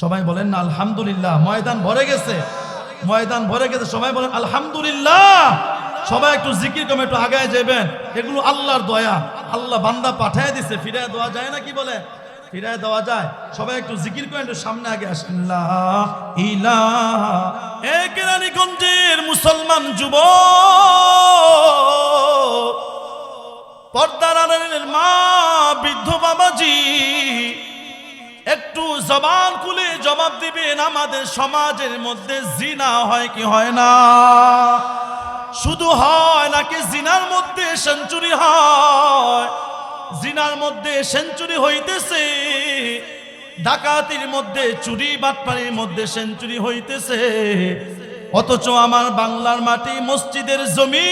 সবাই বলেন না, আলহামদুলিল্লাহ, ময়দান ভরে গেছে। ময়দান ভরে গেছে, সবাই বলেন আলহামদুলিল্লাহ। সবাই একটু জিকির কমে, একটু আগায় যাবেন এগুলো আল্লাহর দয়া। আল্লাহ বান্দা পাঠায় দিছে, ফিরায় দেওয়া যায় না কি বলে? ফিরায় দেওয়া যায়। সবাই একটু জিকির করে একটু সামনে আগে আসেন। মুসলমান যুব পর্দার মা, বৃদ্ধ বাবাজি একটু জবান খুলে জবাব দিবেন, আমাদের সমাজের মধ্যে জিনা হয় কি হয় না? শুধু হয় নাকি জিনার মধ্যে সেঞ্চুরি হয়? জিনার মধ্যে সেঞ্চুরি হইতেছে, ডাকাতির মধ্যে চুরি, বাটপাড়ির মধ্যে সেঞ্চুরি হইতেছে। অথচ আমার বাংলার মাটি মসজিদের জমি,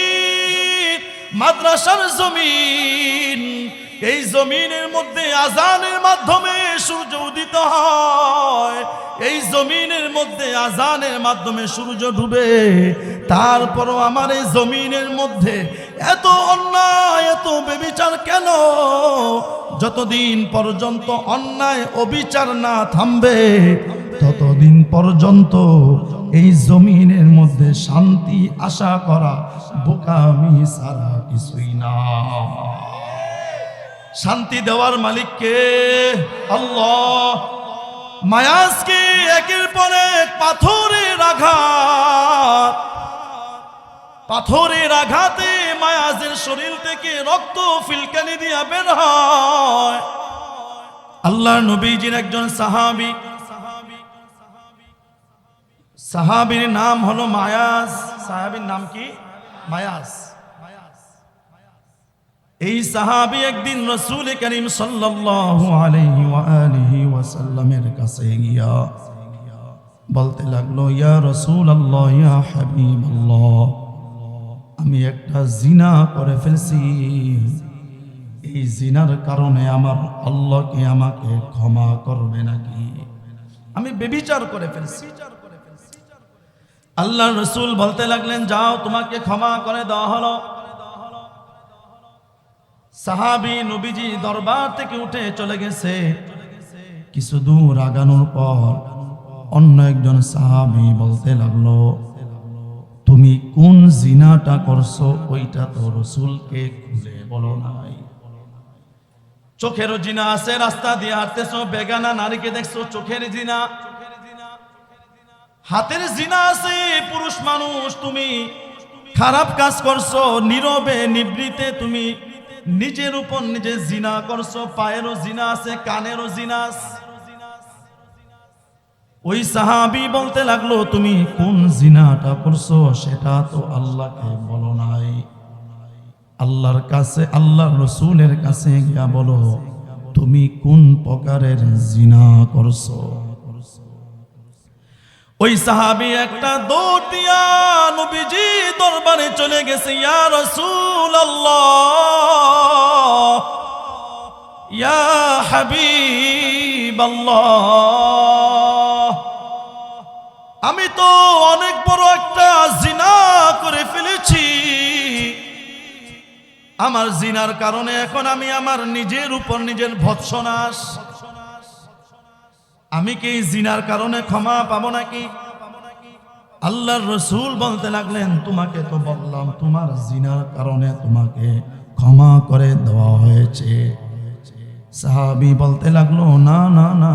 মাদ্রাসার জমিন এই জমিনের মধ্যে আজানের মাধ্যমে সূর্য উদিত হয়। এই জমিনের মধ্যে আজানের মাধ্যমে সূর্য ডুবে। তারপরও আমার এই জমিনের মধ্যে এত অন্যায়, এত বেবিচার কেন? যতদিন পর্যন্ত অন্যায়, অবিচার না থামবে, ততদিন পর্যন্ত এই জমিনের মধ্যে শান্তি, আশা করা বোকামি সারা কিছুই না। শান্তি দেওয়ার মালিককে আল্লাহ। মায়াজকে একের পর এক পাথরের আঘাত। পাথরের আঘাতে মায়াজের শরীর থেকে রক্ত ফিলকানি দিয়া বের হয়। আল্লাহর নবীজির একজন সাহাবী। সাহাবীর নাম হলো মায়াস সাহাবীর নাম কি? মায়াস এই সাহাবি একদিন রসুল করিম ওয়াসাল্লামের কাছে গিয়া বলতে লাগল, ইয়া রাসূলুল্লাহ, ইয়া হাবিবাল্লাহ, আমি একটা জিনা করে ফেলছি। এই জিনার কারণে আমার আল্লাহকে আমাকে ক্ষমা করবে নাকি? আমি বেবিচার করে ফেলছি। আল্লাহ রসুল বলতে লাগলেন, যাও, তোমাকে ক্ষমা করে দেওয়া হলো। সাহাবি নবীজি দরবার থেকে উঠে চলে গেছে। কিছু দূর আগানোর পর অন্য একজন সাহাবি বলতে লাগল, তুমি কোন জিনাটা করছ? ওইটা তো রসুলকে খুলে বলো নাই। চোখেরও জিনা আছে, রাস্তা দিয়ে হাঁটতেছো, বেগানা নারীকে দেখছ, চোখের জিনা। হাতের জিনা আছে, পুরুষ মানুষ, তুমি খারাপ কাজ করছ, নীরবে, নিবৃতে তুমি নিজের উপর নিজে জিনা করছ, পায়েরও জিনা আছে, কানেরও জিনা। ওই সাহাবি বলতে লাগল, তুমি কোন জিনাটা করছ? সেটা তো আল্লাহকে বলো নাই। আল্লাহর কাছে, আল্লাহর রসুলের কাছে গিয়া বলো, তুমি কোন প্রকারের জিনা করছ? ওই সাহাবি একটা দৌড় দরবারে চলে গেছে, ইয়া রসুল আল্লাহ ইয়া আমি তো অনেক বড় একটা জিনা করে ফেলেছি। আমার জিনার কারণে এখন আমি আমার নিজের উপর নিজের ভৎসনাশ আমি কি জিনার কারণে ক্ষমা পাবো নাকি? আল্লাহর রসুল বলতে লাগলেন, তোমাকে তো বললাম, তোমার জিনার কারণে তোমাকে ক্ষমা করে দেওয়া হয়েছে। সাহাবি বলতে লাগল, না না না।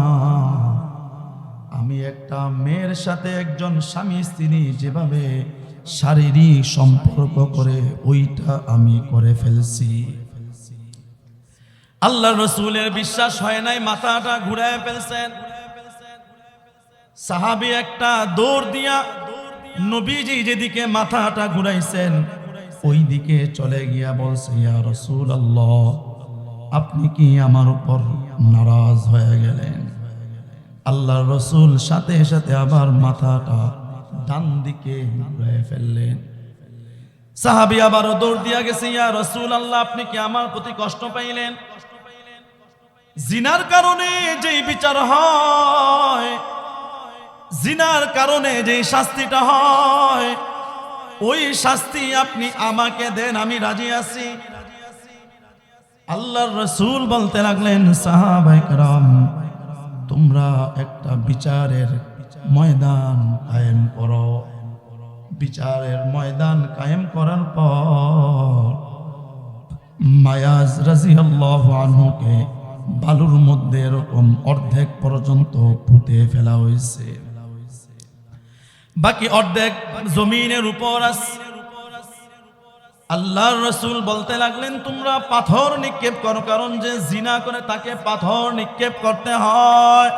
আমি একটা মেয়ের সাথে একজন স্বামী স্ত্রী যেভাবে শারীরিক সম্পর্ক করে, ওইটা আমি করে ফেলছি। আল্লাহ রসুলের বিশ্বাস হয় নাই, মাথাটা ঘুরায় ফেলছেন। সাহাবি একটা দৌড় দিয়া নবীজি যেদিকে মাথাটা ঘুরাইছেন ওই দিকে চলে গিয়া বলছে, ইয়া রসুল আল্লাহ আপনি কি আমার উপর নারাজ হয়ে গেলেন? আল্লাহ রসুল সাথে সাথে আবার মাথাটা ডান দিকে ঘুরাই ফেললেন। সাহাবি আবারও দৌড় দিয়া গেছে, ইয়া রসুল আল্লাহ আপনি কি আমার প্রতি কষ্ট পাইলেন? জিনার কারণে যেই বিচার হয় জিনার কারণে যে শাস্তিটা হয়, ওই শাস্তি আপনি আমাকে দেন, আমি রাজি আছি। আল্লাহর রসুল বলতে লাগলেন সাহাবাইকরাম তোমরা একটা বিচারের ময়দান কায়েম করো। বিচারের ময়দান কায়েম করার পর মায়াজ রাজিয়াল্লাহ আনহুকে বালুর মধ্যে এরকম অর্ধেক পর্যন্ত পুঁতে ফেলা হয়েছে। বাকি অর্ধেক জমিনের উপর আছে। আল্লাহর রসুল বলতে লাগলেন, তোমরা পাথর নিক্ষেপ করো, কারণ যে জিনা করে তাকে পাথর নিক্ষেপ করতে হয়।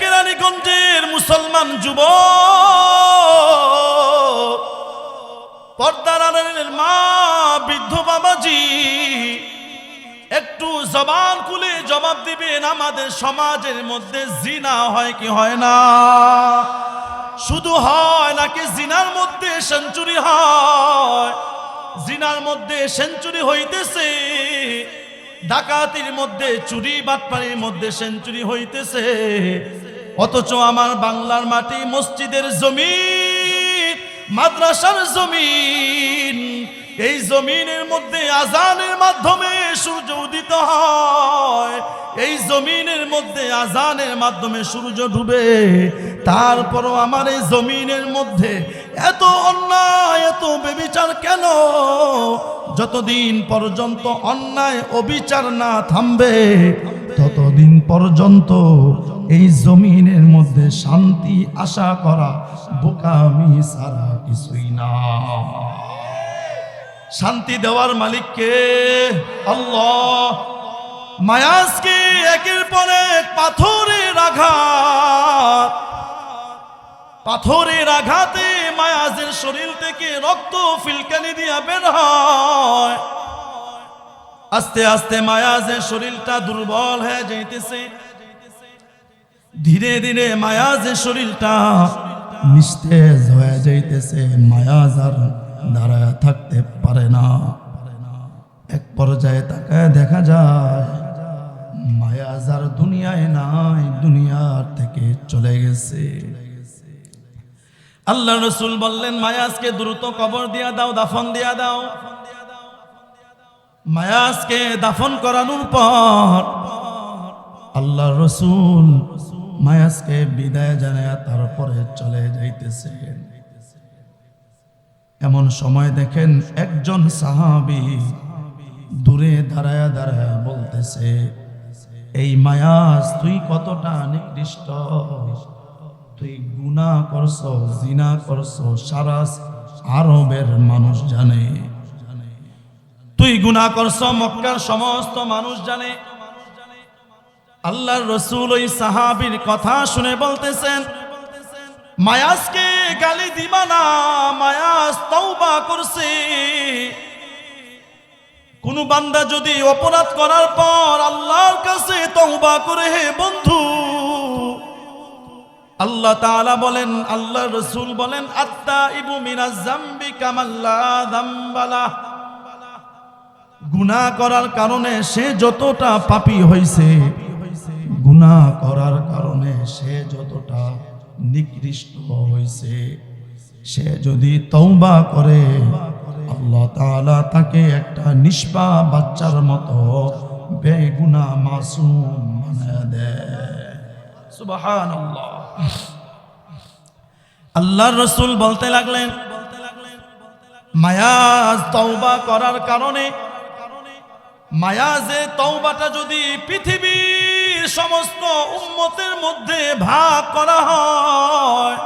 কেরানীগঞ্জের মুসলমান যুব পর্দার মা, বৃদ্ধ বাবাজি, একটু জবান খুলে জবাব দিবেন, আমাদের সমাজের মধ্যে জিনা হয় কি হয় না? শুধু হয় নাকি জিনার মধ্যে সেঞ্চুরি হয়? জিনার মধ্যে সেঞ্চুরি হইতেছে, ডাকাতির মধ্যে চুরি, বাটপাড়ির মধ্যে সেঞ্চুরি হইতেছে। অথচ আমার বাংলার মাটি মসজিদের জমিন, মাদ্রাসার জমিন। এই জমিনের মধ্যে আজানের মাধ্যমে সূর্য উদিত হয়। এই জমিনের মধ্যে আজানের মাধ্যমে সূর্য ডুবে। তারপরও আমার এই জমিনের মধ্যে এত অন্যায়, এত বেবিচার কেন? যতদিন পর্যন্ত অন্যায়, অবিচার না থামবে, ততদিন পর্যন্ত এই জমিনের মধ্যে শান্তি, আশা করা, বোকামি সারা কিছুই না। শান্তি দেওয়ার মালিককে আল্লাহ। মায়াজকে একের পর পাথরের আঘাত? পাথরের আঘাতে মায়াজের শরীর থেকে রক্ত ফিলকানি দিয়া বের হয়। আস্তে আস্তে মায়াজের শরীরটা দুর্বল হয়ে যাইতেছে। ধীরে ধীরে মায়াজের শরীরটা নিস্তেজ হয়ে যাইতেছে। মায়াজ আর দাঁড়ায় থাকতে পারে না। এক পর্যায়ে তাকায় দেখা যায়, মায়াজ আর দুনিয়ায় নাই, দুনিয়ার থেকে চলে গেছে। আল্লাহ রসুল বললেন, মায়াজকে দ্রুত কবর দিয়া দাও, দাফন দিয়া দাও। মায়াজকে দাফন করানোর পর আল্লাহ রসুল মায়াজকে বিদায় জানায় তারপরে চলে যাইতেছে। এমন সময় দেখেন একজন সাহাবি দূরে দাঁড়ায় দাঁড়ায় বলতেছে, এই মায়াস তুই কতটা নিকৃষ্ট? তুই গুনাহ করছ, জিনা করছ, সারা আরবের মানুষ জানে। তুই গুনাহ করছ, মক্কার সমস্ত মানুষ জানে। আল্লাহর রসুল ওই সাহাবির কথা শুনে বলতেছেন মায়াসকে গালি দিবা না, মায়াস তওবা করছে। কোন বান্দা যদি অপরাধ করার পর আল্লাহর কাছে তওবা করে, হে বন্ধু আল্লাহ তাআলা বলেন, আল্লাহ রসুল বলেন আত্মা ইবু মিনাজ জাম্বি কামাল্লা গুনাহ করার কারণে সে যতটা পাপী হয়েছে গুনাহ করার কারণে সে যতটা নিকৃষ্ট হয়েছে সে যদি তওবা করে, আল্লাহ তাআলা তাকে একটা নিষ্পা বাচ্চার মতো বেগুনা মাসুম বানায় দেয়। সুবহানাল্লাহ। আল্লাহর রসুল বলতে লাগলেন, মায়াজ তওবা করার কারণে, মায়াজে তওবাটা যদি পৃথিবীর সমস্ত উম্মতের মধ্যে ভাগ করা হয়,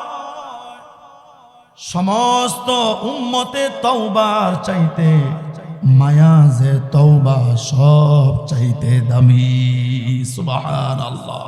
সমস্ত উম্মতে তওবার চাইতে মায়াজে তওবা সব চাইতে দামি, সুবহানাল্লাহ।